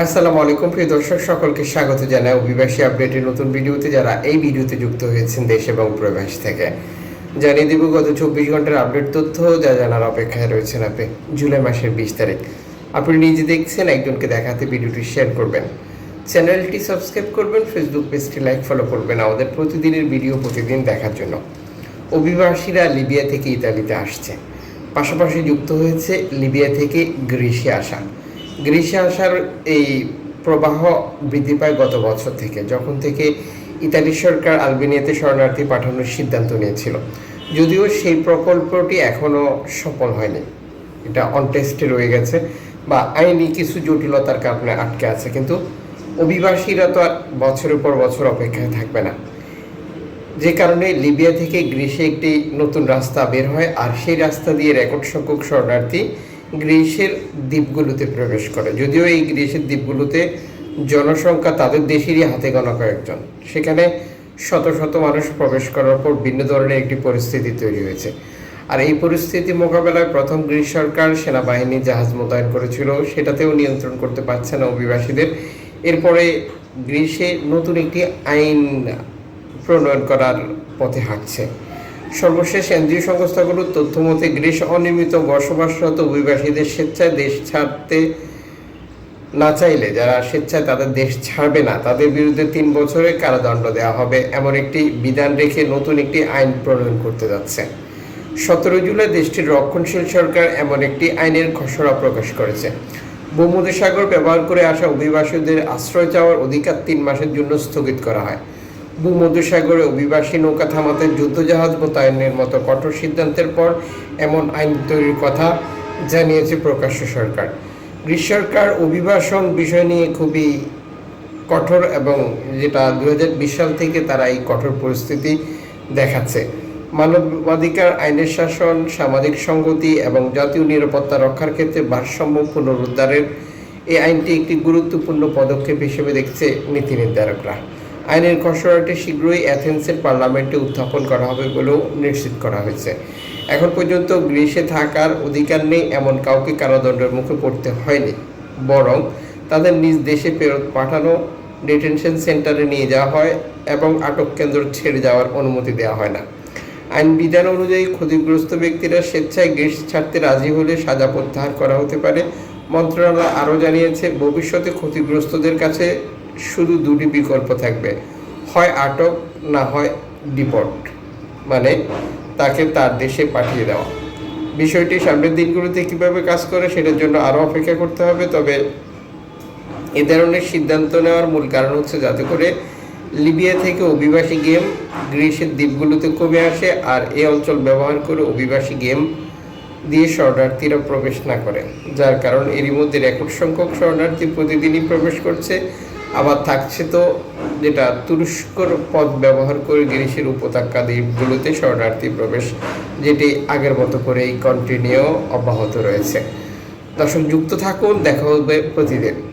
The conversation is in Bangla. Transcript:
আসসালামু আলাইকুম, প্রিয় দর্শক, সকলকে স্বাগত জানাই অভিবাসী আপডেটের নতুন ভিডিওতে যারা এই ভিডিওতে যুক্ত হয়েছেন দেশ এবং প্রবাস থেকে। জানিয়ে দিব গত চব্বিশ ঘণ্টার আপডেট তথ্য, যা জানার অপেক্ষায় রয়েছেন আপনি জুলাই মাসের বিশ তারিখ। আপনি নিজে দেখছেন, একজনকে দেখাতে ভিডিওটি শেয়ার করবেন। চ্যানেলটি সাবস্ক্রাইব করবেন, ফেসবুক পেজটি লাইক, ফলো করবেন আমাদের প্রতিদিনের ভিডিও প্রতিদিন দেখার জন্য। অভিবাসীরা লিবিয়া থেকে ইতালিতে আসছে। পাশাপাশি যুক্ত হয়েছে লিবিয়া থেকে গ্রিসে আসা। গ্রিসে আসার এই প্রবাহ বৃদ্ধি পায় গত বছর থেকে, যখন থেকে ইতালি সরকার আলবেনিয়াতে শরণার্থী পাঠানোর সিদ্ধান্ত নিয়েছিল। যদিও সেই প্রকল্পটি এখনও সফল হয়নি। এটা অনটেস্টে রয়ে গেছে বা আইনি কিছু জটিলতার কারণে আটকে আছে, কিন্তু অভিবাসীরা তো আর বছরের পর বছর অপেক্ষায় থাকবে না। যে কারণে লিবিয়া থেকে গ্রিসে একটি নতুন রাস্তা বের হয়, আর সেই রাস্তা দিয়ে রেকর্ড সংখ্যক শরণার্থী গ্রিসের দ্বীপগুলোতে প্রবেশ করে। যদিও এই গ্রিসের দ্বীপগুলোতে জনসংখ্যা তাদের দেশেরই হাতে গোনা কয়েকজন। সেখানে শত শত মানুষ প্রবেশ করার পর ভিন্ন ধরনের একটি পরিস্থিতি তৈরি হয়েছে। আর এই পরিস্থিতি মোকাবেলায় প্রথম গ্রিস সরকার সেনাবাহিনী জাহাজ মোতায়েন করেছিল। সেটাতেও নিয়ন্ত্রণ করতে পারছে না অভিবাসীদের। এরপরে গ্রিসে নতুন একটি আইন প্রণয়ন করার পথে হাঁটছে। সর্বশেষ এনজিও সংস্থাগুলোর তথ্য মতে, গ্রিস অনিয়মিত বসবাসরত অভিবাসীদের স্বেচ্ছায় দেশ ছাড়তে না চাইলে যারা স্বেচ্ছায় তাদের দেশ ছাড়বে না, তাদের বিরুদ্ধে তিন বছরের কারাদণ্ড দেওয়া হবে, এমন একটি বিধান রেখে নতুন একটি আইন প্রণয়ন করতে যাচ্ছে। সতেরো জুলাই দেশটির রক্ষণশীল সরকার এমন একটি আইনের খসড়া প্রকাশ করেছে। ভূমধ্যসাগর ব্যবহার করে আসা অভিবাসীদের আশ্রয় চাওয়ার অধিকার তিন মাসের জন্য স্থগিত করা হয়। ভূমধ্যসাগরে অভিবাসী নৌকা থামাতে যুদ্ধজাহাজ মোতায়েনের মতো কঠোর সিদ্ধান্তের পর এমন আইন তৈরির কথা জানিয়েছে প্রকাশ্য সরকার। গ্রীস সরকার অভিবাসন বিষয় নিয়ে খুবই কঠোর এবং যেটা দু হাজার বিশ সাল থেকে তারা এই কঠোর পরিস্থিতি দেখাচ্ছে। মানবাধিকার আইনের শাসন, সামাজিক সংগতি এবং জাতীয় নিরাপত্তা রক্ষার ক্ষেত্রে ভারসাম্য পুনরুদ্ধারের এই আইনটি একটি গুরুত্বপূর্ণ পদক্ষেপ হিসেবে দেখছে নীতি নির্ধারকরা। আইনের খসড়াটি শীঘ্রই অ্যাথেন্সের পার্লামেন্টে উত্থাপন করা হবে বলেও নিশ্চিত করা হয়েছে। এখন পর্যন্ত গ্রীসে থাকার অধিকার নেই এমন কাউকে কারাদণ্ডের মুখে পড়তে হয়নি। বরং তাদের নিজ দেশে ফেরত পাঠানো, ডিটেনশন সেন্টারে নিয়ে যাওয়া হয় এবং আটক কেন্দ্র ছেড়ে যাওয়ার অনুমতি দেওয়া হয় না। আইন বিধান অনুযায়ী ক্ষতিগ্রস্ত ব্যক্তিরা স্বেচ্ছায় গ্রীস ছাড়তে রাজি হলে সাজা প্রত্যাহার করা হতে পারে। মন্ত্রণালয় আরও জানিয়েছে, ভবিষ্যতে ক্ষতিগ্রস্তদের কাছে শুধু দুটি বিকল্প থাকবে। হয় আটক, না হয় ডিপোর্ট। মানে তাকে তার দেশে পাঠিয়ে দেওয়া। বিষয়টি সামনের দিনগুলোতে কীভাবে কাজ করে সেটার জন্য আরও অপেক্ষা করতে হবে, তবে এ ধরনের সিদ্ধান্ত নেওয়ার মূল কারণ হচ্ছে যাতে করে লিবিয়া থেকে অভিবাসী গেম গ্রিসের দ্বীপগুলোতে কমে আসে আর এ অঞ্চল ব্যবহার করে অভিবাসী গেম দিয়ে শরণার্থীরা প্রবেশ না করে। যার কারণ এরই মধ্যে রেকর্ড সংখ্যক শরণার্থী প্রতিদিনই প্রবেশ করছে। আবার থাকছে তো যেটা তুরস্কর পথ ব্যবহার করে গ্রিসের উপত্যকা দ্বীপগুলোতে শরণার্থী প্রবেশ, যেটি আগের মতো করেই কন্টিনিউ অব্যাহত রয়েছে। দর্শক, যুক্ত থাকুন, দেখা হবে প্রতিদিন।